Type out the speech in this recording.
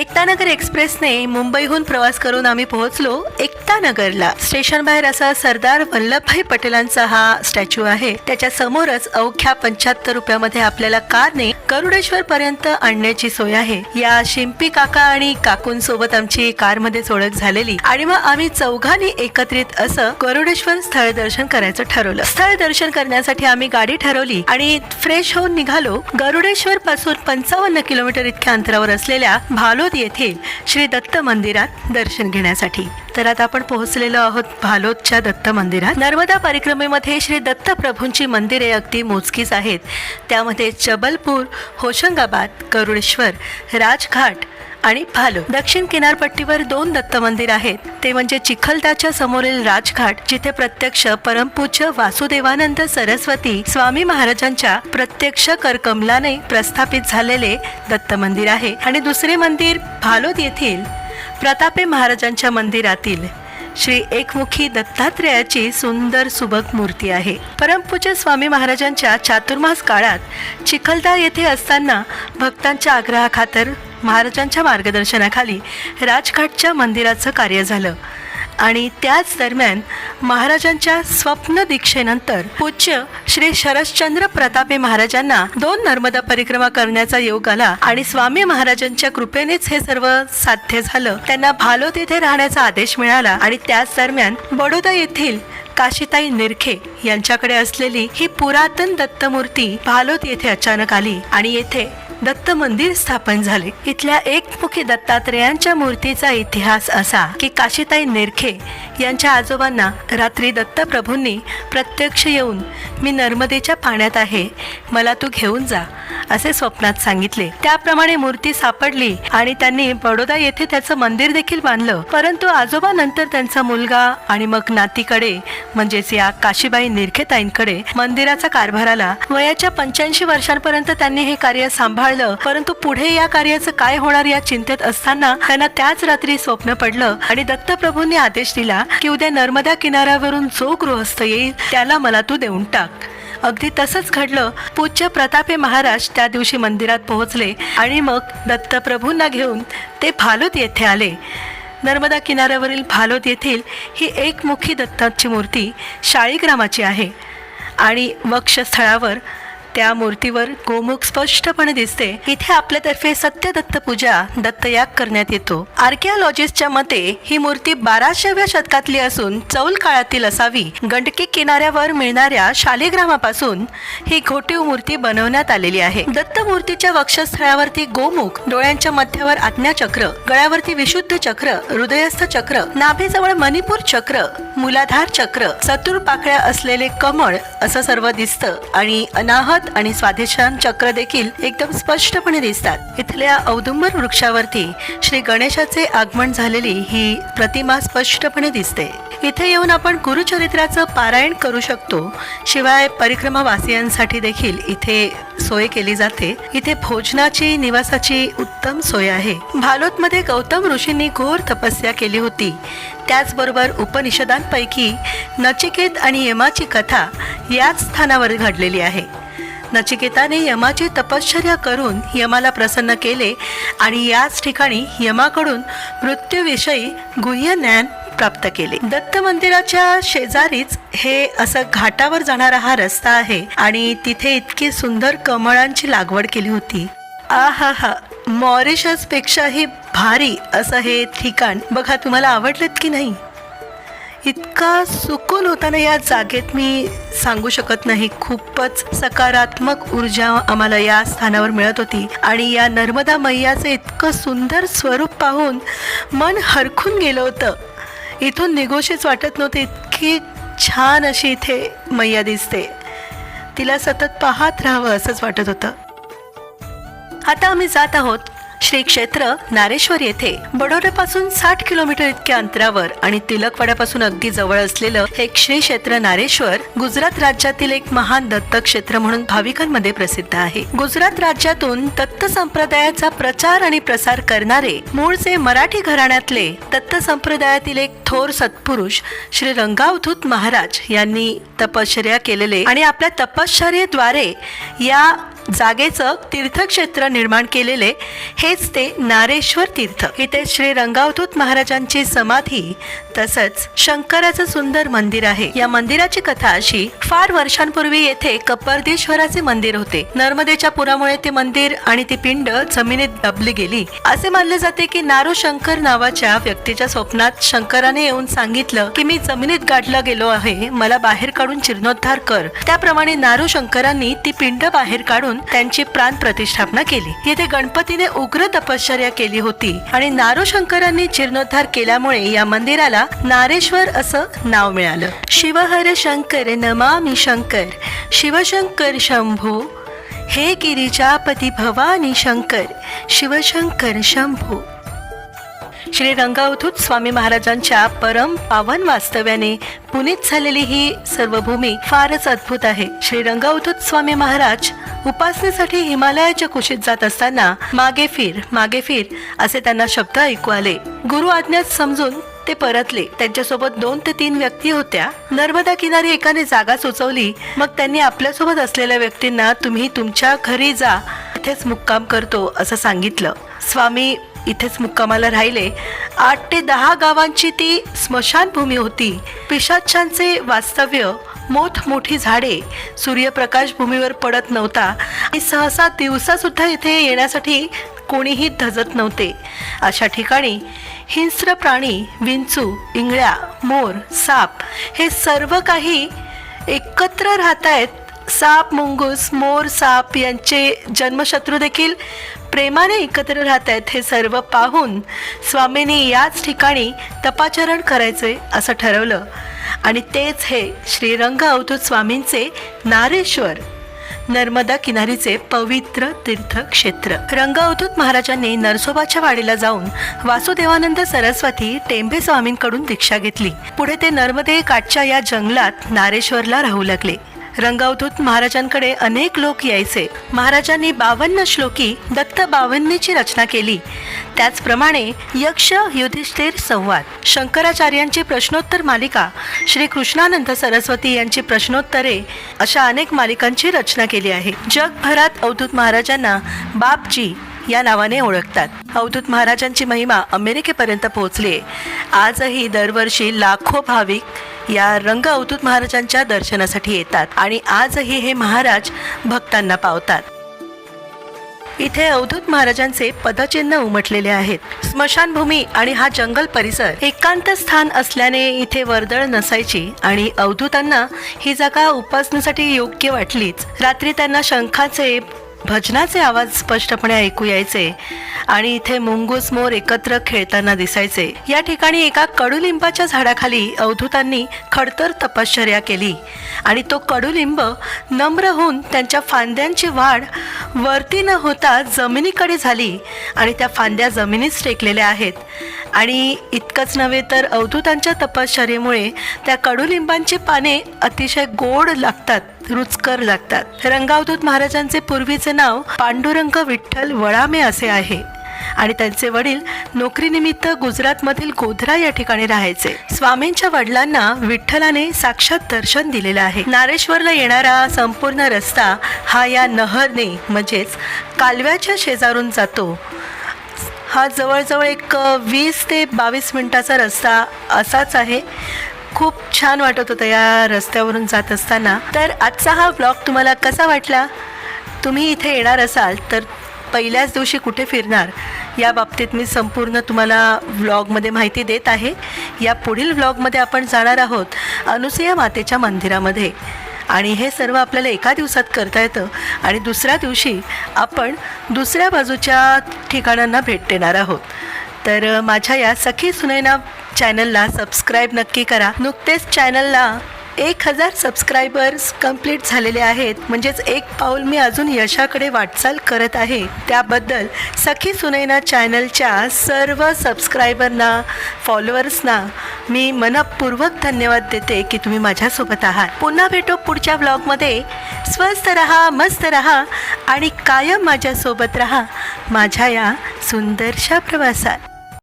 एकतानगर एक्सप्रेसने मुंबईहून प्रवास करून आम्ही पोहोचलो एकतानगरला स्टेशन बाहेर असा सरदार वल्लभभाई पटेलांचा हा स्टॅच्यू आहे. त्याच्या समोरच अवघ्या पंच्याहत्तर रुपयामध्ये आपल्याला कारने गरुडेश्वर पर्यंत आणण्याची सोय आहे. या शिंपी काका आणि काकूंसोबत आमची कारमध्येच ओळख झालेली. आणि मग आम्ही चौघांनी एकत्रित असं गरुडेश्वर स्थळ दर्शन करायचं ठरवलं. स्थळ दर्शन करण्यासाठी आम्ही गाडी ठरवली आणि फ्रेश होऊन निघालो. गरुडेश्वर पासून पंचावन्न किलोमीटर इतक्या अंतरावर असलेल्या भालो भालोद येथील श्री दत्त मंदिरात दर्शन घेण्यासाठी. तर आता आपण पोहोचलेलो आहोत भालोदच्या दत्त मंदिरात. नर्मदा परिक्रमेमध्ये श्री दत्त प्रभूंची मंदिरे अगदी मोजकीच आहेत. त्यामध्ये जबलपूर होशंगाबाद गरुडेश्वर राजघाट आणि भालू. दक्षिण किनारपट्टीवर दोन दत्त मंदिर आहेत. ते म्हणजे चिखलदाच्या समोरील राजघाट जिथे प्रत्यक्ष परमपूज्य वासुदेवानंद सरस्वती स्वामी महाराजांच्या प्रत्यक्ष करकमलाने प्रस्थापित झालेले दत्त मंदिर आहे. आणि दुसरे मंदिर भालोद येथील प्रतापे महाराजांच्या मंदिरातील श्री एकमुखी दत्तात्रेयाची सुंदर सुबक मूर्ती आहे. परमपूज्य स्वामी महाराजांच्या चातुर्मास काळात चिखलदा येथे असताना भक्तांच्या आग्रहाखातर महाराजांच्या मार्गदर्शनाखाली राजघाटच्या मंदिराचं कार्य झालं. आणि त्याच दरम्यान महाराजांच्या स्वप्न दीक्षेनंतर पूज्य श्री शरश्चंद्र प्रतापे महाराजांना दोन नर्मदा परिक्रमा करण्याचा योग आला आणि स्वामी महाराजांच्या कृपेनेच हे सर्व साध्य झालं. त्यांना भालो येथे राहण्याचा आदेश मिळाला आणि त्याच दरम्यान बडोदा येथील काशीताई निरखे यांच्याकडे असलेली ही पुरातन दत्तमूर्ती भालोत येथे अचानक आली आणि येथे दत्त मंदिर स्थापन झाले. इथल्या एकमुखी दत्तात्रेयांच्या मूर्तीचा इतिहास असा की काशीताई नेरखे यांच्या आजोबांना रात्री दत्तप्रभूंनी प्रत्यक्ष येऊन मी नर्मदेच्या पाण्यात आहे. मला तू घेऊन जा. असे स्वप्नात सांगितले. त्याप्रमाणे मूर्ती सापडली आणि त्यांनी बडोदा येथे त्याचं मंदिर देखील बांधलं. परंतु आजोबा नंतर त्यांचा मुलगा आणि मग नातीकडे म्हणजेच या काशीबाई निरखेताईंकडे मंदिराचा कारभार आला. वयाच्या पंच्याऐंशी वर्षांपर्यंत त्यांनी हे कार्य सांभाळलं. परंतु पुढे या कार्याचं काय होणार या चिंतेत असताना त्यांना त्याच रात्री स्वप्न पडलं आणि दत्तप्रभूंनी आदेश दिला की उद्या नर्मदा किनाऱ्यावरून जो गृहस्थ येईल त्याला मला तू देऊन टाक. अगदी तसंच घडलं. पूज्य प्रतापे महाराज त्या दिवशी मंदिरात पोहोचले आणि मग दत्तप्रभूंना घेऊन ते भालोत येथे आले. नर्मदा किनाऱ्यावरील भालोत येथील ही एकमुखी दत्ताची मूर्ती शाळीग्रामाची आहे. आणि वक्षस्थळावर त्या मूर्तीवर गोमुख स्पष्टपणे दिसते. इथे आपल्यातर्फे सत्य दत्त पूजा दत्तयाग करण्यात येतो. आर्किओलॉजिस्टच्या मते ही मूर्ती बाराशेव्या शतकातली असून चौल काळातील असावी. गंडकी किनाऱ्यावर मिळणाऱ्या शालिग्रामापासून ही घोटीव मूर्ती बनवण्यात आलेली आहे. दत्त मूर्तीच्या वक्षस्थळावरती गोमुख डोळ्यांच्या मध्यावर आज्ञाचक्र गळ्यावरती विशुद्ध चक्र हृदयस्थ चक्र नाभीजवळ मणिपूर चक्र मुलाधार चक्र चतुर पाकळ्या असलेले कमळ असं सर्व दिसतं आणि अनाहत आणि स्वाधिष्ठान चक्र देखील एकदम स्पष्टपणे दिसतात. इथल्या औदुंबर वृक्षावरती श्री गणेशाचे आगमन झालेली ही प्रतिमा स्पष्टपणे दिसते. इथे येऊन आपण गुरुचरित्राचं पारायण करू शकतो. शिवाय परिक्रमावासियांसाठी देखील इथे सोय केली जाते. इथे भोजनाची निवासाची उत्तम सोय आहे. भालोतमध्ये गौतम ऋषींनी घोर तपस्या केली होती. त्याचबरोबर उपनिषदांपैकी नचिकेत आणि यमाची कथा याच स्थानावर घडलेली आहे. नचिकेताने यमाची तपश्चर्या करून यमाला प्रसन्न केले आणि याच ठिकाणी यमाकडून मृत्यूविषयी गुह्य ज्ञान प्राप्त केले. दत्त मंदिराच्या शेजारीच हे असं घाटावर जाणारा हा रस्ता आहे आणि तिथे इतकी सुंदर कमळांची लागवड केली होती. आ हा हा मॉरिशस पेक्षाही भारी असं हे ठिकाण बघा तुम्हाला आवडलेत की नाही? इतका सुकून होताना या जागेत? मी सांगू शकत नाही. खूपच सकारात्मक ऊर्जा आम्हाला या स्थानावर मिळत होती. आणि या नर्मदा मैयाचं इतकं सुंदर स्वरूप पाहून मन हरखून गेलं होतं. इथून निगोशीच वाटत नव्हते. इतकी छान अशी इथे मैया दिसते. तिला सतत पाहत राहावं असंच वाटत होतं. आता आम्ही जात आहोत. श्री क्षेत्र नारेश्वर येथे बडोद्यापासून साठ किलोमीटर इतक्या अंतरावर आणि तिलकवाड्यापासून अगदी जवळ असलेलं हे श्री क्षेत्र नारेश्वर गुजरात राज्यातील एक महान दत्त क्षेत्र म्हणून भाविकांमध्ये प्रसिद्ध आहे. गुजरात राज्यातून दत्त संप्रदायाचा प्रचार आणि प्रसार करणारे मूळचे मराठी घराण्यातले दत्त संप्रदायातील एक थोर सत्पुरुष श्री रंगावधूत महाराज यांनी तपश्चर्या केलेले आणि आपल्या तपश्चर्येद्वारे या जागेचं तीर्थक्षेत्र निर्माण केलेले हेच ते नारेश्वर तीर्थ. इथे श्री रंगावधूत महाराजांची समाधी तसंच शंकराचं सुंदर मंदिर आहे. या मंदिराची कथा अशी फार वर्षांपूर्वी येथे कपर्देश्वराचे मंदिर होते. नर्मदेच्या पुरामुळे ते मंदिर आणि ती पिंड जमिनीत दबली गेली. असे मानले जाते की नारो शंकर नावाच्या व्यक्तीच्या स्वप्नात शंकराने येऊन सांगितलं की मी जमिनीत गाडला गेलो आहे मला बाहेर काढून जीर्णोद्धार कर. त्याप्रमाणे नारो शंकरांनी ती पिंड बाहेर काढून त्यांची प्राण प्रतिष्ठापना केली. येथे गणपतीने उग्र तपश्चर्या केली होती आणि नारो शंकरांनी जीर्णोद्धार केल्यामुळे या मंदिराला नारेश्वर असं नाव मिळालं. शिवहर शंकर नमामि शंकर शिवशंकर शंभू हे गिरिजापती भवानी शंकर शिवशंकर शंभू. श्री रंगावधूत स्वामी महाराजांच्या परम पावन वास्तव्याने पुनीत झालेली ही सर्व भूमी फारच अद्भुत आहे. श्री रंगावधूत स्वामी महाराज उपासनेसाठी हिमालयाच्या कुशीत जात असताना मागे फिर मागे फिर असे त्यांना शब्द ऐकू आले. गुरु आज्ञात समजून ते परतले. त्यांच्यासोबत दोन ते तीन व्यक्ती होत्या. नर्मदा किनारी एकाने जागा सुचवली. मग त्यांनी आपल्यासोबत असलेल्या व्यक्तींना तुम्ही तुमच्या घरी जा. इथेच मुक्काम करतो असं सांगितलं. स्वामी इथेच मुक्कामाला राहिले. आठ ते दहा गावांची ती स्मशानभूमी होती. पिशाच्यांचे वास्तव्य मोठमोठी झाडे सूर्यप्रकाश भूमीवर पडत नव्हता. आणि सहसा दिवसासुद्धा इथे येण्यासाठी कोणीही धजत नव्हते. अशा ठिकाणी हिंस्र प्राणी विंचू इंगळ्या मोर साप हे सर्व काही एकत्र राहत आहेत साप मुंगूस मोर साप यांचे जन्मशत्रू देखील प्रेमाने एकत्र राहत आहेत हे सर्व पाहून स्वामींनी याच ठिकाणी तपाचरण करायचे असं ठरवलं. आणि तेच हे श्रीरंग अवधूत स्वामींचे नारेश्वर नर्मदा किनारीचे पवित्र तीर्थक्षेत्र. रंग अवधूत महाराजांनी नरसोबाच्या वाडीला जाऊन वासुदेवानंद सरस्वती टेंभे स्वामींकडून दीक्षा घेतली. पुढे ते नर्मदे काठच्या या जंगलात नारेश्वरला राहू लागले. रंगावधूत महाराजांकडे अनेक लोक यायचे. महाराजांनी बावन्न श्लोकी दत्त बावन्नीची रचना केली. त्याचप्रमाणे यक्ष युधिष्ठिर संवाद. शंकराचार्यांची प्रश्नोत्तर मालिका श्री कृष्णानंद सरस्वती यांची प्रश्नोत्तरे अशा अनेक मालिकांची रचना केली आहे. जगभरात अवधूत महाराजांना बापजी या नावाने ओळखतात. अवधूत महाराजांची महिमा अमेरिकेपर्यंत पोहोचली आजही दरवर्षी लाखो भाविक या रंग अवधूत महाराजांच्या दर्शनासाठी येतात आणि आजही हे महाराज भक्तांना पावतात. इथे अवधूत महाराजांचे पदचिन्ह उमटलेले आहेत. स्मशानभूमी आणि हा जंगल परिसर एकांत स्थान असल्याने इथे वर्दळ नसायची आणि अवधूतांना ही जागा उपासनेसाठी योग्य वाटलीच. रात्री त्यांना शंखाचे भजनाचे आवाज स्पष्टपणे ऐकू यायचे आणि इथे मुंगूस मोर एकत्र खेळताना दिसायचे. या ठिकाणी एका कडुलिंबाच्या झाडाखाली अवधूतांनी खडतर तपश्चर्या केली आणि तो कडुलिंब नम्र होऊन त्यांच्या फांद्यांची वाढ वरती न होता जमिनीकडे झाली आणि त्या फांद्या जमिनीत टेकलेल्या आहेत. आणि इतकंच नव्हे तर अवधूतांच्या तपश्चर्येमुळे त्या कडुलिंबांची पाने अतिशय गोड लागतात रुचकर लागतात. रंगावधूत महाराजांचे पूर्वीचे नाव पांडुरंग विठ्ठल वळामे असे आहे. आणि त्यांचे वडील नोकरीनिमित्त गुजरातमधील गोधरा या ठिकाणी राहायचे. स्वामींच्या वडिलांना विठ्ठलाने साक्षात दर्शन दिलेलं आहे. नारेश्वरला येणारा संपूर्ण रस्ता हा या नहरने म्हणजेच कालव्याच्या शेजारून जातो. हा जवळजवळ एक वीस ते बावीस मिनटाचा रस्ता असाच आहे. खूप छान वाटत होतं या रस्त्यावरून जात असताना. तर आजचा हा ब्लॉग तुम्हाला कसा वाटला? तुम्ही इथे येणार असाल तर पहिल्याच दिवशी कुठे फिरणार? या बाबतीत मी संपूर्ण तुम्हाला व्लॉगमध्ये माहिती देत आहे. या पुढील व्लॉगमध्ये आपण जाणार आहोत अनुसया मातेच्या मंदिरामध्ये. आणि हे सर्व आपल्याला एका दिवसात करता येतं आणि दुसऱ्या दिवशी आपण दुसऱ्या बाजूच्या ठिकाणांना भेट देणार आहोत. तर माझ्या या सखी सुनैना चॅनलला सबस्क्राईब नक्की करा. नुकतेच चॅनलला एक हजार सबस्क्रायबर्स कंप्लीट झालेले आहेत. म्हणजेच एक पाऊल मी अजून यशाकडे वाटचाल करत आहे. त्याबद्दल सखी सुनैना चॅनलच्या सर्व सबस्क्रायबरना फॉलोअर्सना मी मनपूर्वक धन्यवाद देते की तुम्ही माझ्यासोबत आहात. पुन्हा भेटू पुढच्या ब्लॉगमध्ये स्वस्त रहा मस्त रहा आणि कायम माझ्यासोबत रहा. माझ्या या सुंदरशा प्रवासात.